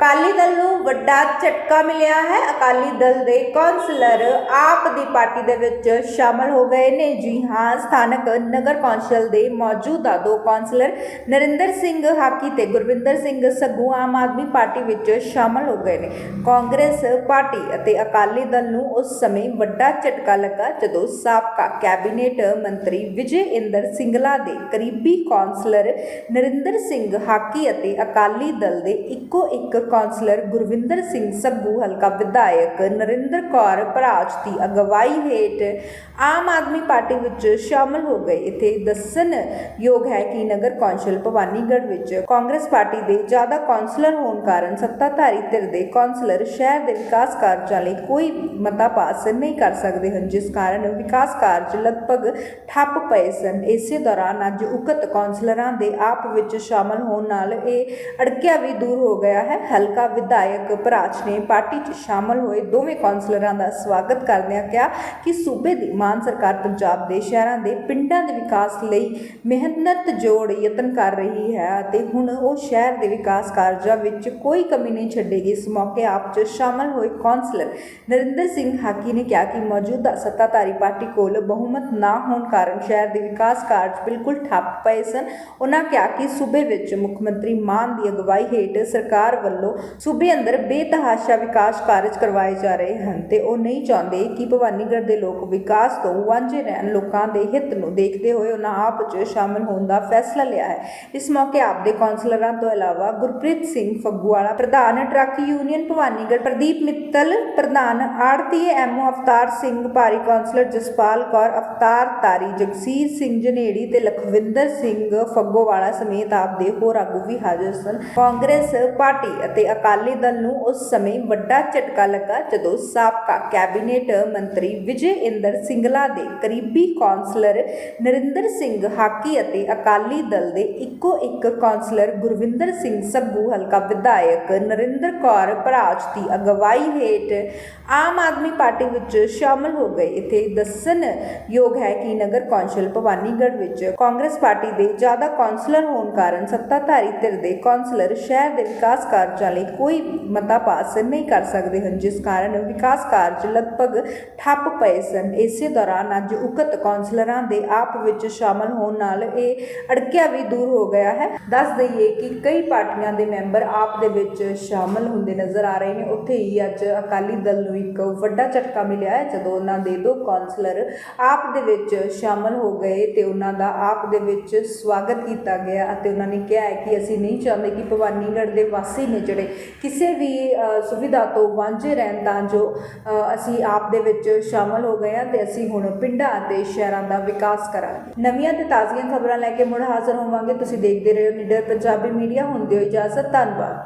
ਅਕਾਲੀ ਦਲ ਨੂੰ ਵੱਡਾ ਝਟਕਾ ਮਿਲਿਆ ਹੈ। ਅਕਾਲੀ ਦਲ ਦੇ ਕੌਂਸਲਰ ਆਪ ਦੀ ਪਾਰਟੀ ਦੇ ਵਿੱਚ ਸ਼ਾਮਲ ਹੋ ਗਏ ਨੇ। ਜੀ ਹਾਂ, ਸਥਾਨਕ ਨਗਰ ਕੌਂਸਲ ਦੇ ਮੌਜੂਦਾ ਦੋ ਕੌਂਸਲਰ ਨਰਿੰਦਰ ਸਿੰਘ ਹਾਕੀ ਤੇ ਗੁਰਵਿੰਦਰ ਸਿੰਘ ਸੱਗੂ ਆਮ ਆਦਮੀ ਪਾਰਟੀ ਵਿੱਚ ਸ਼ਾਮਲ ਹੋ ਗਏ ਨੇ। ਕਾਂਗਰਸ ਪਾਰਟੀ ਅਤੇ ਅਕਾਲੀ ਦਲ ਨੂੰ ਉਸ ਸਮੇਂ ਵੱਡਾ ਝਟਕਾ ਲੱਗਾ ਜਦੋਂ ਸਾਬਕਾ ਕੈਬਨਿਟ ਮੰਤਰੀ ਵਿਜੇ ਇੰਦਰ ਸਿੰਗਲਾ ਦੇ ਕਰੀਬੀ ਕੌਂਸਲਰ ਨਰਿੰਦਰ ਸਿੰਘ ਹਾਕੀ ਅਤੇ ਅਕਾਲੀ ਦਲ ਦੇ ਇੱਕੋ ਇੱਕ ਕੌਂਸਲਰ ਗੁਰਵਿੰਦਰ ਸਿੰਘ ਸੱਗੂ, ਹਲਕਾ ਵਿਧਾਇਕ ਨਰਿੰਦਰ ਕੌਰ ਭਰਾਜ ਦੀ ਅਗਵਾਈ ਹੇਠ ਆਮ ਆਦਮੀ ਪਾਰਟੀ ਵਿੱਚ ਸ਼ਾਮਲ ਹੋ ਗਏ। ਇੱਥੇ ਦੱਸਣ ਯੋਗ ਹੈ ਕਿ ਨਗਰ ਕੌਂਸਲ ਭਵਾਨੀਗੜ੍ਹ ਵਿੱਚ ਕਾਂਗਰਸ ਪਾਰਟੀ ਦੇ ਜ਼ਿਆਦਾ ਕੌਂਸਲਰ ਹੋਣ ਕਾਰਨ ਸੱਤਾਧਾਰੀ ਧਿਰ ਦੇ ਕੌਂਸਲਰ ਸ਼ਹਿਰ ਦੇ ਵਿਕਾਸ ਕਾਰਜਾਂ ਲਈ ਕੋਈ ਮਤਾ ਪਾਸ ਨਹੀਂ ਕਰ ਸਕਦੇ ਹਨ, ਜਿਸ ਕਾਰਨ ਵਿਕਾਸ ਕਾਰਜ ਲਗਭਗ ਠੱਪ ਪਏ ਸਨ। ਇਸੇ ਦੌਰਾਨ ਅੱਜ ਉਕਤ ਕੌਂਸਲਰਾਂ ਦੇ ਆਪ ਵਿੱਚ ਸ਼ਾਮਲ ਹੋਣ ਨਾਲ ਇਹ ਅੜਕਿਆ ਵੀ ਦੂਰ ਹੋ ਗਿਆ ਹੈ। ਹਲਕਾ ਵਿਧਾਇਕ ਭਰਾਚ ਨੇ ਪਾਰਟੀ 'ਚ ਸ਼ਾਮਲ ਹੋਏ ਦੋਵੇਂ ਕੌਂਸਲਰਾਂ ਦਾ ਸਵਾਗਤ ਕਰਦਿਆਂ ਕਿਹਾ ਕਿ ਸੂਬੇ ਦੀ ਮਾਨ ਸਰਕਾਰ ਪੰਜਾਬ ਦੇ ਸ਼ਹਿਰਾਂ ਦੇ ਪਿੰਡਾਂ ਦੇ ਵਿਕਾਸ ਲਈ ਮਿਹਨਤ ਜੋੜ ਯਤਨ ਕਰ ਰਹੀ ਹੈ ਅਤੇ ਹੁਣ ਉਹ ਸ਼ਹਿਰ ਦੇ ਵਿਕਾਸ ਕਾਰਜਾਂ ਵਿੱਚ ਕੋਈ ਕਮੀ ਨਹੀਂ ਛੱਡੇਗੀ। ਇਸ ਮੌਕੇ ਆਪ 'ਚ ਸ਼ਾਮਲ ਹੋਏ ਕੌਂਸਲਰ ਨਰਿੰਦਰ ਸਿੰਘ ਹਾਕੀ ਨੇ ਕਿਹਾ ਕਿ ਮੌਜੂਦਾ ਸੱਤਾਧਾਰੀ ਪਾਰਟੀ ਕੋਲ ਬਹੁਮਤ ਨਾ ਹੋਣ ਕਾਰਨ ਸ਼ਹਿਰ ਦੇ ਵਿਕਾਸ ਕਾਰਜ ਬਿਲਕੁਲ ਠੱਪ ਪਏ ਸਨ। ਉਹਨਾਂ ਕਿਹਾ ਕਿ ਸੂਬੇ ਵਿੱਚ ਮੁੱਖ ਮੰਤਰੀ ਮਾਨ ਦੀ ਅਗਵਾਈ ਹੇਠ ਸਰਕਾਰ ਵੱਲੋਂ ਸੂਬੇ ਅੰਦਰ ਬੇਤਹਾਸ਼ਾ ਵਿਕਾਸ ਕਾਰਜ ਕਰਵਾਏ ਜਾ ਰਹੇ ਹਨ ਤੇ ਉਹ ਨਹੀਂ ਚਾਹੁੰਦੇ ਕਿ ਭਵਾਨੀਗੜ੍ਹ ਦੇ ਲੋਕ ਵਿਕਾਸ ਤੋਂ ਵਾਂਝੇ ਰਹਿਣ ਲੋਕਾਂ ਦੇ ਹਿੱਤ ਨੂੰ ਦੇਖਦੇ ਹੋਏ ਉਹਨਾਂ ਆਪ 'ਚ ਸ਼ਾਮਲ ਹੋਣ ਦਾ ਫੈਸਲਾ ਲਿਆ ਹੈ। ਇਸ ਮੌਕੇ ਆਪ ਦੇ ਕੌਂਸਲਰਾਂ ਤੋਂ ਇਲਾਵਾ ਗੁਰਪ੍ਰੀਤ ਸਿੰਘ ਫੱਗੂਵਾਲਾ ਪ੍ਰਧਾਨ ਟਰੱਕ ਯੂਨੀਅਨ ਭਵਾਨੀਗੜ੍ਹ, ਪ੍ਰਦੀਪ ਮਿੱਤਲ, ਪ੍ਰਧਾਨ ਆੜਤੀਏ ਐਮਓ ਅਵਤਾਰ ਸਿੰਘ, ਭਾਰੀ ਕੌਂਸਲਰ ਜਸਪਾਲ ਕੌਰ, ਅਵਤਾਰ ਤਾਰੀ, ਜਗਸੀਰ ਸਿੰਘ ਜਨੇੜੀ ਤੇ ਲਖਵਿੰਦਰ ਸਿੰਘ ਫੱਗੋਵਾਲਾ ਸਮੇਤ ਆਪ ਦੇ ਹੋਰ ਆਗੂ ਵੀ ਹਾਜ਼ਰ ਸਨ। ਕਾਂਗਰਸ ਪਾਰਟੀ ਅਤੇ ਅਕਾਲੀ ਦਲ ਨੂੰ ਉਸ ਸਮੇਂ ਵੱਡਾ ਝਟਕਾ ਲੱਗਾ ਜਦੋਂ ਸਾਬਕਾ ਕੈਬਨਿਟ ਮੰਤਰੀ ਵਿਜੇ ਇੰਦਰ ਸਿੰਗਲਾ ਦੇ ਕਰੀਬੀ ਕੌਂਸਲਰ ਨਰਿੰਦਰ ਸਿੰਘ ਹਾਕੀ ਅਤੇ ਅਕਾਲੀ ਦਲ ਦੇ ਇੱਕੋ ਇੱਕ ਕੌਂਸਲਰ ਗੁਰਵਿੰਦਰ ਸਿੰਘ ਸੱਗੂ ਹਲਕਾ ਵਿਧਾਇਕ ਨਰਿੰਦਰ ਕੌਰ ਭਰਾਜ ਦੀ ਅਗਵਾਈ ਹੇਠ ਆਮ ਆਦਮੀ ਪਾਰਟੀ ਵਿੱਚ ਸ਼ਾਮਲ ਹੋ ਗਏ। ਇੱਥੇ ਦੱਸਣ ਯੋਗ ਹੈ ਕਿ ਨਗਰ ਕੌਂਸਲ ਭਵਾਨੀਗੜ੍ਹ ਵਿੱਚ ਕਾਂਗਰਸ ਪਾਰਟੀ ਦੇ ਜ਼ਿਆਦਾ ਕੌਂਸਲਰ ਹੋਣ ਕਾਰਨ ਸੱਤਾਧਾਰੀ ਧਿਰ ਦੇ ਕੌਂਸਲਰ ਸ਼ਹਿਰ ਦੇ ਵਿਕਾਸ ਕਾਰਜਾਂ ਲਈ ਕੋਈ ਮਤਾ ਪਾਸ ਨਹੀਂ ਕਰ ਸਕਦੇ ਹਨ, ਜਿਸ ਕਾਰਨ ਵਿਕਾਸ ਕਾਰਜ ਲਗਭਗ ਠੱਪ ਪਏ ਸਨ। ਇਸੇ ਦੌਰਾਨ ਅੱਜ ਉਕਤ ਕੌਂਸਲਰਾਂ ਦੇ ਆਪ ਵਿੱਚ ਸ਼ਾਮਲ ਹੋਣ ਨਾਲ ਇਹ ਅੜਕਿਆ ਵੀ ਦੂਰ ਹੋ ਗਿਆ ਹੈ। ਦੱਸ ਦਈਏ ਕਿ ਕਈ ਪਾਰਟੀਆਂ ਦੇ ਮੈਂਬਰ ਆਪ ਦੇ ਵਿੱਚ ਸ਼ਾਮਲ ਹੁੰਦੇ ਨਜ਼ਰ ਆ ਰਹੇ ਨੇ। ਉੱਥੇ ਹੀ ਅੱਜ ਅਕਾਲੀ ਦਲ ਨੂੰ ਇੱਕ ਵੱਡਾ ਝਟਕਾ ਮਿਲਿਆ ਹੈ, ਜਦੋਂ ਉਹਨਾਂ ਦੇ ਦੋ ਕੌਂਸਲਰ ਆਪ ਦੇ ਵਿੱਚ ਸ਼ਾਮਲ ਹੋ ਗਏ ਤੇ ਉਹਨਾਂ ਦਾ ਆਪ ਦੇ ਵਿੱਚ ਸਵਾਗਤ ਕੀਤਾ ਗਿਆ ਅਤੇ ਉਹਨਾਂ ਨੇ ਕਿਹਾ ਹੈ ਕਿ ਅਸੀਂ ਨਹੀਂ ਚਾਹੁੰਦੇ ਕਿ ਭਵਾਨੀਗੜ੍ਹ ਦੇ ਵਾਸੀ ਨੇ ਜਿਹੜੇ ਕਿਸੇ ਵੀ ਸੁਵਿਧਾ ਤੋਂ ਵਾਂਝੇ ਰਹਿਣ ਤਾਂ ਜੋ ਅਸੀਂ ਆਪ ਦੇ ਵਿੱਚ ਸ਼ਾਮਲ ਹੋ ਗਏ ਹਾਂ ਤੇ ਅਸੀਂ ਹੁਣ ਪਿੰਡਾਂ ਅਤੇ ਸ਼ਹਿਰਾਂ ਦਾ ਵਿਕਾਸ ਕਰਾਂਗੇ। ਨਵੀਆਂ ਤੇ ਤਾਜ਼ੀਆਂ ਖਬਰਾਂ ਲੈ ਕੇ ਮੁੜ ਹਾਜ਼ਰ ਹੋਵਾਂਗੇ। ਤੁਸੀਂ ਦੇਖਦੇ ਰਹੋ ਨਿਡਰ ਪੰਜਾਬੀ ਮੀਡੀਆ। ਹੁੰਦੇ ਹੋ ਇਜਾਜ਼ਤ। ਧੰਨਵਾਦ।